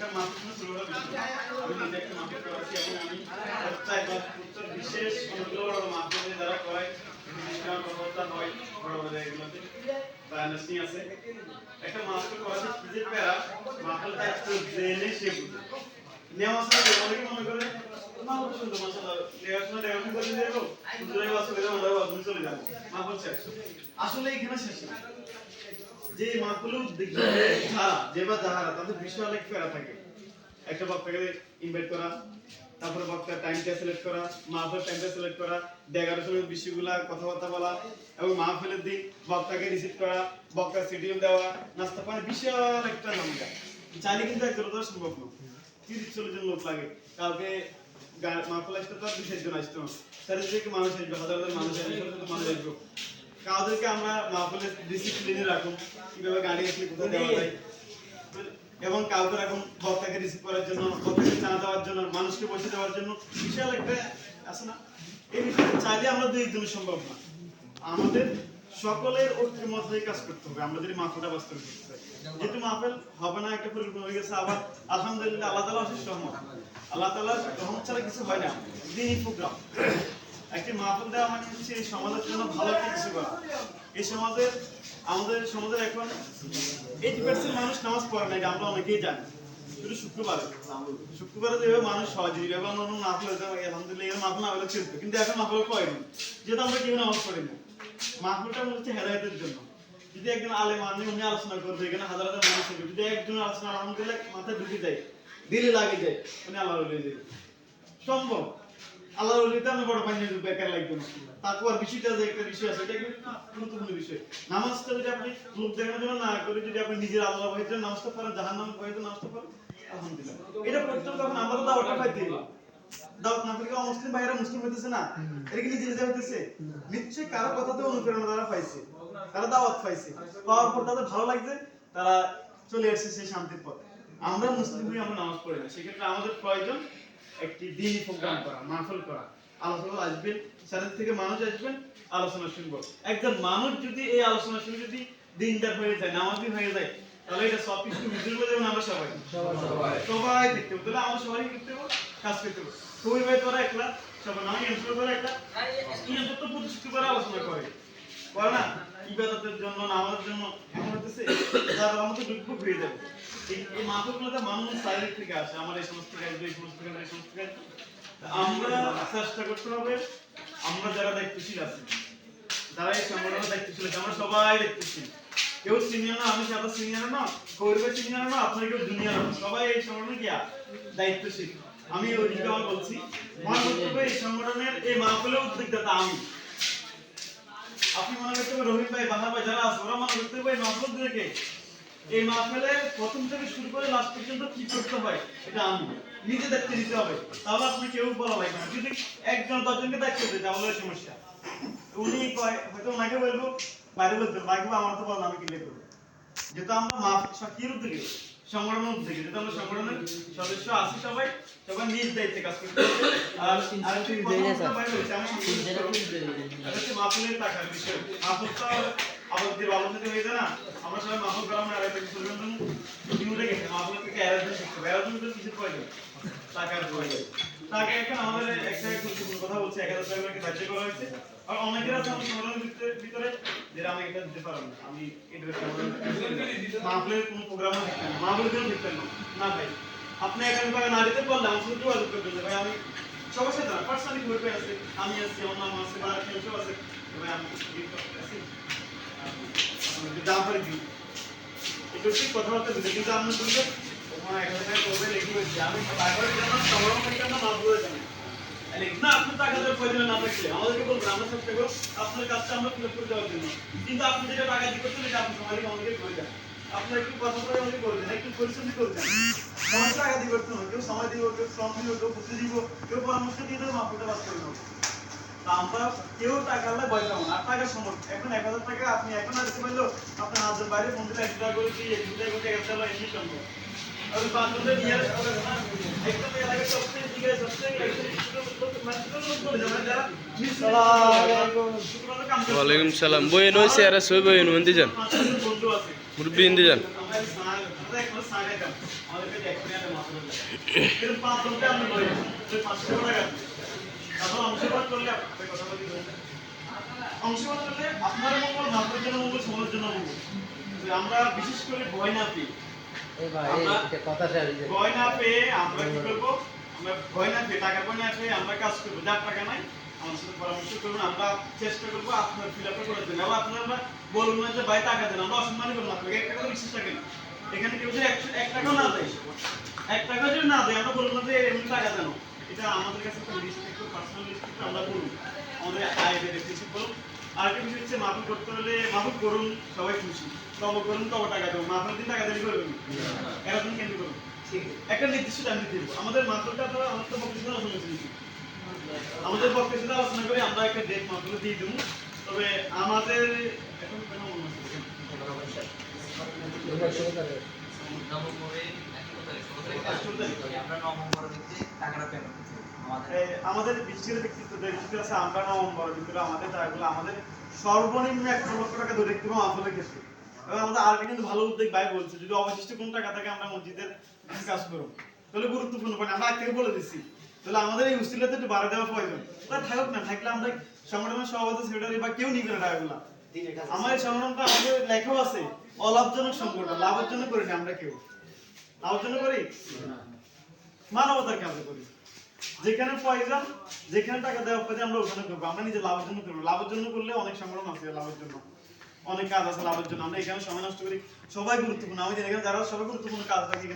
একটা মাহফিল শুরু হলো আমি নিজে একটা মাহফিল করেছি এবং আমি চাই উত্তর বিশেষ অনুগ্রহ বড় মাহফিলে যারা করায় ইসলাম ব্যবস্থা হয় বড় বড় জায়গাগুলোতে বা নার্সিং আছে। একটা মাহফিল করেছি কি যে প্যারা মাহফিলটা একটু জেনে সে বুঝে। নেওয়া ছাড়া অনেকে মনে করে? মাহফিল শুনতো মাসাল্লাহ দেখাশোনা দেখাশোনা করে দিয়ে যাব হুজুরের করে আমরা বাথরুমে চলে যাব। মাহফিল শেষ আসলে এখানে শেষ যে মাহফিল যারা যে বা যাহারা তাদের বিষয় অনেক ফেরা থাকে। একটা বক্তাকে ইনভাইট করা, তারপরে বক্তার টাইমটা সিলেক্ট করা, মাহফিলের টাইমটা সিলেক্ট করা দেখার সময় বিষয়গুলা কথাবার্তা বলা এবং মাহফিলের দিন বক্তাকে রিসিভ করা, বক্তার শিডিউল দেওয়া, নাস্তা পানি, বিশাল একটা ঝামেলা চাইলে কিন্তু একজন তো সম্ভব না। তিরিশ চল্লিশ জন লোক লাগে। কালকে গা- মাহফিল আসতে তো আর বিশেষ জন আসতো না। চারিদিকে মানুষ আসবে, হাজার হাজার মানুষ আসবে মানুষ আসবে। কাউদেরকে আমরা মাহফিলের ডিসিপ্লিনে রাখুন। কীভাবে গাড়ি আসলে কোথায় দেওয়া যায়? এবং কাউকে এখন বক্তাকে রিসিভ করার জন্য, বক্তাকে চা দেওয়ার জন্য, মানুষকে বসে দেওয়ার জন্য বিশাল একটা আছে না? এই বিষয়ে চাইলে আমরা দুই জনের সম্ভব না। আমাদের সকলের ঐক্যের মধ্যে কাজ করতে হবে। যদি মাহফিলটা বাস্তব করতে চাই। যেহেতু মাহফিল হবে না, একটা পরিকল্পনা হয়ে গেছে, আবার আলহামদুলিল্লাহ আল্লাহ তালা অশেষ রহমত। আল্লাহ তালার রহমত ছাড়া কিছু হয় না। দিনই প্রোগ্রাম। একটি মাহফিল দেওয়া মানে হচ্ছে এই সমাজের জন্য ভালো একটা কিছু করা। এই সমাজের আমাদের সমাজের এখন এইটি পার্সেন্ট মানুষ নামাজ পড়ে না, এটা আমরা অনেকেই জানি। শুধু শুক্রবারে। শুক্রবারে যেভাবে মানুষ সহজে যেভাবে অন্য হতে পারি আলহামদুলিল্লাহ এর মাহফিল না হলে চলতো কিন্তু এখন মাহফিল পড়ে না যেহেতু আমরা কেউ নামাজ পড়ি না। মাহফিলটা মনে হচ্ছে হেদায়তের জন্য। যদি একজন আলে আনি, উনি আলোচনা করবে, এখানে হাজার হাজার মানুষ হবে যদি একজন আলোচনা আলহামদুলিল্লাহ মাথায় ঢুকে যায়, দিলে লাগে যায়, উনি আল্লাহ যাবে সম্ভব? আল্লাহ বলিতে আমি বড় পাইনি বেকার লাগবে না। তারপর বিষয়টা যে একটা বিষয় আছে, এটা কিন্তু গুরুত্বপূর্ণ বিষয়। নামাজটা যদি আপনি লোক দেখানোর জন্য না করে, যদি আপনি নিজের আল্লাহ ভয়তে নামাজটা পড়েন জাহান নাম ভয়তে নামাজটা পড়েন, আলহামদুলিল্লাহ। এটা পড়তে তখন আমরা দাওয়াটা পাইতে। দাওয়াত না পেলে মুসলিম ভাইরা মুসলিম হইতেছে না? এটা কি নিজে নিজে হইতেছে? নিশ্চয়ই কারও কথাতে অনুপ্রেরণা তারা পাইছে। তারা দাওয়াত পাইছে। পাওয়ার পর তাদের ভালো লাগছে, তারা চলে আসছে সেই শান্তির পথে। আমরা মুসলিম হয়ে আমরা নামাজ পড়ি না। সেক্ষেত্রে আমাদের প্রয়োজন একটি দিনই প্রোগ্রাম করা মাহফিল করা। আলোচনা আসবেন সাথে থেকে মানুষ আসবেন আলোচনা শুনব। একজন মানুষ যদি এই আলোচনা শুনে যদি দিনদার হয়ে যায় নামাজি হয়ে যায় তাহলে এটা সব কিছু মিজুর করে দেবেন আমরা সবাই। সবাই। দেখতে হবে। তাহলে আমরা সবাই করতে হবে কাজ করতে হবে। তুমি ভাই তোরা একলা সবাই আমি এনশোর করে একটা ইয়াদের তো প্রতি শুক্রবার আলোচনা করে। করে না? ইবাদতের জন্য নামাজের জন্য হতেছে যার আমাদের দুর্ভোগ হয়ে এই মানুষ থেকে আসে আমার এই সমস্ত আসবে এই সমস্ত আসবে, এই সমস্ত। তা আমরা চেষ্টা করতে হবে আমরা যারা দায়িত্বশীল আছি যারা এই সংগঠনের দায়িত্বশীল আছে আমরা সবাই দায়িত্বশীল। কেউ সিনিয়র না আমি সাদা সিনিয়র না? সিনিয়র না আপনার কেউ না। সবাই এই সংগঠনে কি দায়িত্বশীল। আমি ওই দিকে বলছি আমার এই সংগঠনের এই মাহফিলের উদ্যোক্তা আমি। আপনি মনে করতে পারেন রহিম ভাই, বাংলা ভাই যারা আছে, ওরা মনে করতে পারে দেখে এই মাহফিলে প্রথম থেকে শুরু করে লাস্ট পর্যন্ত কি করতে হয়, এটা আমি নিজে দায়িত্ব দিতে হবে। তাহলে আপনি কেউ বলা লাগবে না। যদি একজন দশজনকে দায়িত্ব দিতে তাহলে সমস্যা। উনি কয়, হয়তো ওনাকে বলব, বাইরে বলতে বাইকে আমার তো বলব আমি কিনলে করব। যেহেতু আমরা মাফ কির উদ্যোগে সংগঠনের থেকে যেহেতু আমরা সংগঠনের সদস্য আছি সবাই সবাই নিজ দায়িত্বে কাজ করতে আর আর কথা বাইরে আমি হচ্ছে মাহফিলের টাকার বিষয়। মাহফিল তো আবদ্ধের আবদ্ধ হয়ে যায় না আমরা সবাই মাহফিল গ্রামের আর একটা কিছু উঠে গেছে। মাহফিল থেকে অ্যারেঞ্জমেন্ট শিখতে হবে। তো কিছু প্রয়োজন টাকার প্রয়োজন। টাকা এখন আমাদের একটা গুরুত্বপূর্ণ কথা বলছে, এক হাজার টাকা বাজেট করা হয়েছে। আর অনেকের আছে আমার সংগঠনের ভিতরে যেটা আমি এটা দিতে পারব না। আমি মাহফিলের কোনো প্রোগ্রামও মাহফিলের কোনো দেখতেন না। না ভাই। আপনি টাকা না দিতে পারলে আমার সাথে যোগাযোগ করবেন যে ভাই আমি সবার সাথে পার্সোনালি গ্রুপে আছে আমি আছি আমার আছে বা কেউ আছে। ভাই আমি আছি দিই। একটু ঠিক কথাবার্তা কিন্তু আপনি হাজার আপনার একটু কথা বলে আমাকে করবেন একটু পরিশ্রম করবেন সময় টাকা করতে হবে কেউ সময় দিব কেউ শ্রম দিব কেউ বুদ্ধি দিব কেউ পরামর্শ দিয়ে দেবে মাপুটা বাস করে নেব আমরা কেউ টাকা হলে ভয় পাবো না টাকা সময় এখন এক হাজার টাকা আপনি এখন আর দিতে পারলেও আপনার হাজার বাইরে পঞ্চাশ টাকা করে দিয়ে এক টাকা করে এক টাকা এমনি সম্ভব ওয়ালাইকুম সালাম। বইন হয়েছে আর সই যান মুরব্বী হিন্দি যান অংশগ্রহণ করলে আপনার মঙ্গল মঙ্গল সমাজের আমরা বিশেষ করে ভয় না পেয়ে ভয় না পেয়ে আমরা কি করব? আমরা ভয় না পেয়ে টাকা ভয় না পেয়ে আমরা কাজ করব। যার টাকা নাই আমার সাথে পরামর্শ করবেন আমরা চেষ্টা করব আপনার ফিল আপটা করে দেন। এবং আপনারা বলুন না যে ভাই টাকা দেন আমরা অসম্মানই করব আপনাকে এক টাকা বিশেষ টাকা এখানে কেউ যদি একশো এক টাকাও না দেয় এক টাকা যদি না দেয় আমরা বলব না যে এমনি টাকা দেন। এটা আমাদের কাছে একটা লিস্ট একটু পার্সোনাল লিস্ট আমরা করুন আমাদের আয় বেনিফিট করুন আর একটা বিষয় হচ্ছে মাহফিল করতে হলে মাহফিল করুন সবাই খুশি। তব করুন তব টাকা দেবো মাহফিল দিন টাকা দেরি করবেন এরকম কেন করুন একটা নির্দিষ্ট টাইম দিতে। আমাদের মাত্রটা তো আমাদের তো পক্ষে সাথে আলোচনা করেছি আমাদের পক্ষে সাথে আলোচনা করে আমরা একটা ডেট মাত্র দিয়ে দেবো। তবে আমাদের এখন কেন মনে হচ্ছে? এই আমাদের বিশ্বের ব্যক্তিত্ব ব্যক্তি আছে আমরা নভেম্বর ভিতরে আমাদের টাকাগুলো আমাদের সর্বনিম্ন এক লক্ষ টাকা ধরে রাখতে হবে মাহফিলের ক্ষেত্রে এবং আমাদের আরেকটা কিন্তু ভালো উদ্যোগ ভাই বলছে যদি অবশিষ্ট কোন টাকা থাকে আমরা মসজিদের কাজ করব। তাহলে গুরুত্বপূর্ণ পয়েন্ট আমরা আগ থেকে বলে দিচ্ছি তাহলে আমাদের এই উসিলাতে একটু বাড়া দেওয়া প্রয়োজন। তা থাকুক না থাকলে আমরা সংগঠনের সভাপতি সেক্রেটারি বা কেউ নিবে না টাকাগুলো আমার এই সংগঠনটা আমাদের লেখাও আছে অলাভজনক সংগঠন লাভের জন্য করি না আমরা কেউ। লাভের জন্য করি মানবতার কাজে করি। যেখানে প্রয়োজন যেখানে টাকা দেওয়া প্রয়োজন আমরা ওখানে করব। আমরা নিজে লাভের জন্য করব। লাভের জন্য করলে অনেক সংগঠন আছে লাভের জন্য। অনেক কাজ আছে লাভের জন্য। আমরা এখানে সময় নষ্ট করি। সবাই গুরুত্বপূর্ণ। আমি জানি এখানে যারা সবাই গুরুত্বপূর্ণ কাজ থাকে